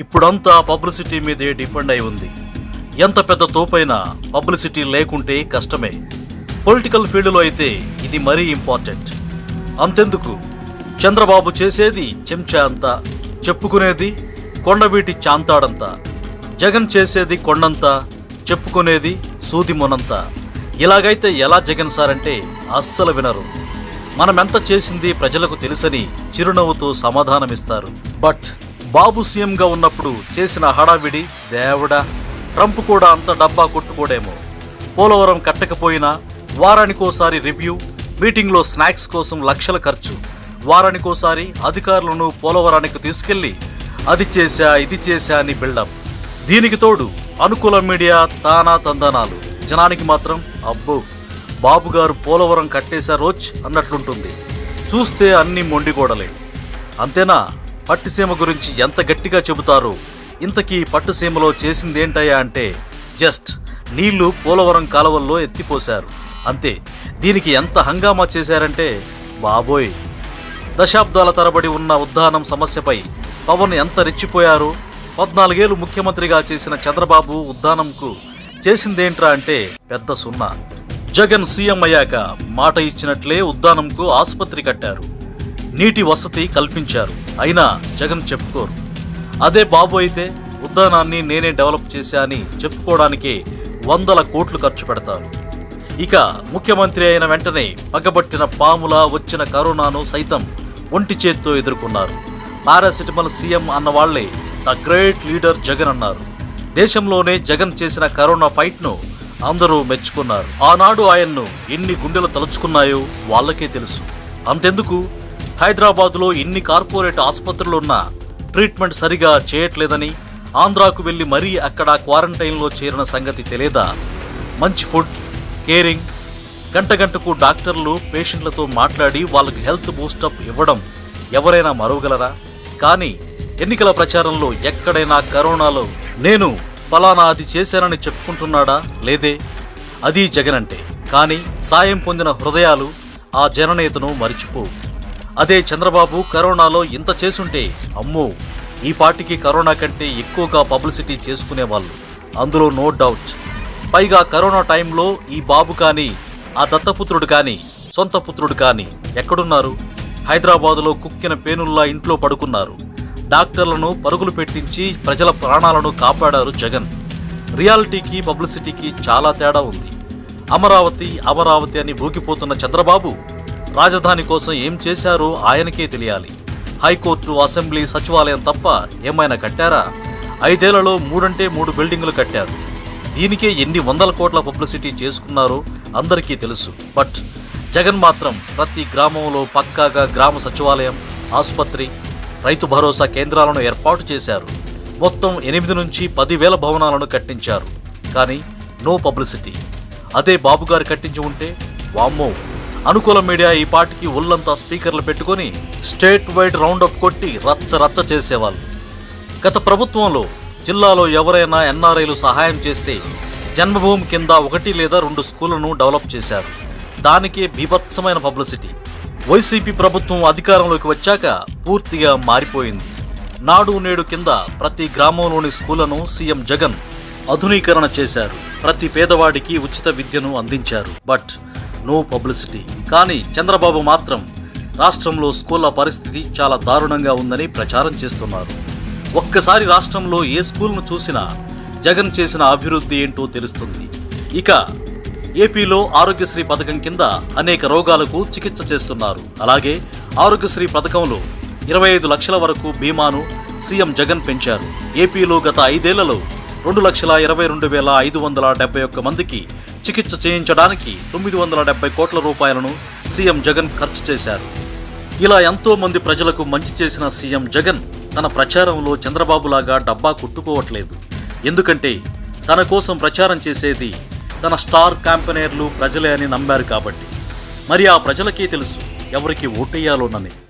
ఇప్పుడంతా పబ్లిసిటీ మీదే డిపెండ్ అయి ఉంది. ఎంత పెద్ద తోపైనా పబ్లిసిటీ లేకుంటే కష్టమే. పొలిటికల్ ఫీల్డ్లో అయితే ఇది మరీ ఇంపార్టెంట్. అంతెందుకు? చంద్రబాబు చేసేది చెంచా అంతా చెప్పుకునేది కొండవీటి చాంతాడంతా. జగన్ చేసేది కొండంతా చెప్పుకునేది సూదిమొనంతా ఇలాగైతే ఎలా జగన్ సార్ అంటే అస్సలు వినరు. మనమెంత చేసింది ప్రజలకు తెలుసని చిరునవ్వుతో సమాధానమిస్తారు. బట్ బాబు సీఎంగా ఉన్నప్పుడు చేసిన హడావిడి దేవుడా ట్రంప్ కూడా అంత డబ్బా కొట్టుకోడేమో. పోలవరం కట్టకపోయినా వారానికోసారి రివ్యూ మీటింగ్లో స్నాక్స్ కోసం లక్షల ఖర్చు. వారానికోసారి అధికారులను పోలవరానికి తీసుకెళ్ళి అది చేశా ఇది చేశా అని బిల్డప్. దీనికి తోడు అనుకూల మీడియా తానా తందనాలు. జనానికి మాత్రం అబ్బో బాబుగారు పోలవరం పోలవరం కట్టేశారోచ్ అన్నట్లుంటుంది. చూస్తే అన్ని మొండిగోడలే. అంతేనా? పట్టుసీమ గురించి ఎంత గట్టిగా చెబుతారో? ఇంతకీ పట్టుసీమలో చేసిందేంటయ్యా అంటే జస్ట్ నీళ్ళు పోలవరం కాలువల్లో ఎత్తిపోశారు. అంతే దీనికి ఎంత హంగామా చేశారంటే బాబోయ్! దశాబ్దాల తరబడి ఉన్న ఉద్దానం సమస్యపై పవన్ ఎంత రెచ్చిపోయారు? పద్నాలుగేళ్ళు ముఖ్యమంత్రిగా చేసిన చంద్రబాబు ఉద్దానంకు చేసిందేంట్రా అంటే పెద్ద సున్నా. జగన్ సీఎం అయ్యాక మాట ఇచ్చినట్లే ఉద్దానంకు ఆసుపత్రి కట్టారు. నీటి వసతి కల్పించారు. అయినా జగన్ చెప్పుకోరు. అదే బాబు అయితే ఉద్దానాన్ని నేనే డెవలప్ చేశా అని చెప్పుకోవడానికి వందల కోట్లు ఖర్చు పెడతారు. ఇక ముఖ్యమంత్రి అయిన వెంటనే పగబట్టిన పాములా వచ్చిన కరోనాను సైతం ఒంటి చేత్తో ఎదుర్కొన్నారు. పారాసిటమల్ సీఎం అన్న వాళ్ళే ద గ్రేట్ లీడర్ జగన్ అన్నారు. దేశంలోనే జగన్ చేసిన కరోనా ఫైట్ను అందరూ మెచ్చుకున్నారు. ఆనాడు ఆయన్ను ఎన్ని గుండెలు తలుచుకున్నాయో వాళ్ళకే తెలుసు. అంతెందుకు? హైదరాబాద్లో ఇన్ని కార్పొరేట్ ఆసుపత్రులున్నా ట్రీట్మెంట్ సరిగా చేయట్లేదని ఆంధ్రాకు వెళ్ళి మరీ అక్కడ క్వారంటైన్లో చేరిన సంగతి తెలియదా? మంచి ఫుడ్ కేరింగ్ గంట గంటకు డాక్టర్లు పేషెంట్లతో మాట్లాడి వాళ్ళకి హెల్త్ బూస్టప్ ఇవ్వడం ఎవరైనా మరవగలరా? కానీ ఎన్నికల ప్రచారంలో ఎక్కడైనా కరోనాలో నేను ఫలానా అది చేశానని చెప్పుకుంటున్నాడా? లేదే. అది జగన్ అంటే కానీ సాయం పొందిన హృదయాలు ఆ జననేతను మరిచిపోవు. అదే చంద్రబాబు కరోనాలో ఇంత చేసుంటే అమ్మో ఈ పార్టీకి కరోనా కంటే ఎక్కువగా పబ్లిసిటీ చేసుకునేవాళ్ళు. అందులో నో డౌట్. పైగా కరోనా టైంలో ఈ బాబు కానీ ఆ దత్తపుత్రుడు కానీ సొంత పుత్రుడు కానీ ఎక్కడున్నారు? హైదరాబాదులో కుక్కిన పేనుల్లా ఇంట్లో పడుకున్నారు. డాక్టర్లను పరుగులు పెట్టించి ప్రజల ప్రాణాలను కాపాడారు జగన్. రియాలిటీకి పబ్లిసిటీకి చాలా తేడా ఉంది. అమరావతి అమరావతి అని ఊగిపోతున్న చంద్రబాబు రాజధాని కోసం ఏం చేశారో ఆయనకే తెలియాలి. హైకోర్టు అసెంబ్లీ సచివాలయం తప్ప ఏమైనా కట్టారా? ఐదేళ్ళలో మూడంటే మూడు బిల్డింగులు కట్టారు. దీనికే ఎన్ని వందల కోట్ల పబ్లిసిటీ చేసుకున్నారో అందరికీ తెలుసు. బట్ జగన్ మాత్రం ప్రతి గ్రామంలో పక్కాగా గ్రామ సచివాలయం ఆసుపత్రి రైతు భరోసా కేంద్రాలను ఏర్పాటు చేశారు. మొత్తం ఎనిమిది నుంచి పదివేల భవనాలను కట్టించారు. కానీ నో పబ్లిసిటీ. అదే బాబుగారు కట్టించి ఉంటే వామ్మో! అనుకూల మీడియా ఈ పాటికి ఒళ్ళంతా స్పీకర్లు పెట్టుకొని స్టేట్ వైడ్ రౌండప్ కొట్టి రచ్చ రచ్చ చేసేవాళ్ళు. గత ప్రభుత్వంలో జిల్లాలో ఎవరైనా ఎన్ఆర్ఐలు సహాయం చేస్తే జన్మభూమి కింద ఒకటి లేదా రెండు స్కూళ్ళను డెవలప్ చేశారు. దానికే బీభత్సమైన పబ్లిసిటీ. వైసీపీ ప్రభుత్వం అధికారంలోకి వచ్చాక పూర్తిగా మారిపోయింది. నాడు నేడు కింద ప్రతి గ్రామంలోని స్కూళ్ళను సీఎం జగన్ ఆధునీకరణ చేశారు. ప్రతి పేదవాడికి ఉచిత విద్యను అందించారు. But no publicity. కానీ చంద్రబాబు మాత్రం రాష్ట్రంలో స్కూళ్ళ పరిస్థితి చాలా దారుణంగా ఉందని ప్రచారం చేస్తున్నారు. ఒక్కసారి రాష్ట్రంలో ఏ స్కూల్ను చూసినా జగన్ చేసిన అభివృద్ధి ఏంటో తెలుస్తుంది. ఇక ఏపీలో ఆరోగ్యశ్రీ పథకం కింద అనేక రోగాలకు చికిత్స చేస్తున్నారు. అలాగే ఆరోగ్యశ్రీ పథకంలో ఇరవై ఐదు లక్షల వరకు బీమాను సీఎం జగన్ పెంచారు. ఏపీలో గత ఐదేళ్ళలో రెండు లక్షల ఇరవై రెండు వేల ఐదు వందల డెబ్బై ఒక్క మందికి చికిత్స చేయించడానికి తొమ్మిది వందల డెబ్బై కోట్ల రూపాయలను సీఎం జగన్ ఖర్చు చేశారు. ఇలా ఎంతో మంది ప్రజలకు మంచి చేసిన సీఎం జగన్ తన ప్రచారంలో చంద్రబాబులాగా డబ్బా కొట్టుకోవట్లేదు. ఎందుకంటే తన కోసం ప్రచారం చేసేది తన స్టార్ క్యాంపెనీర్లు ప్రజలే అని నమ్మారు కాబట్టి. మరి ఆ ప్రజలకే తెలుసు ఎవరికి ఓటేయాలోనని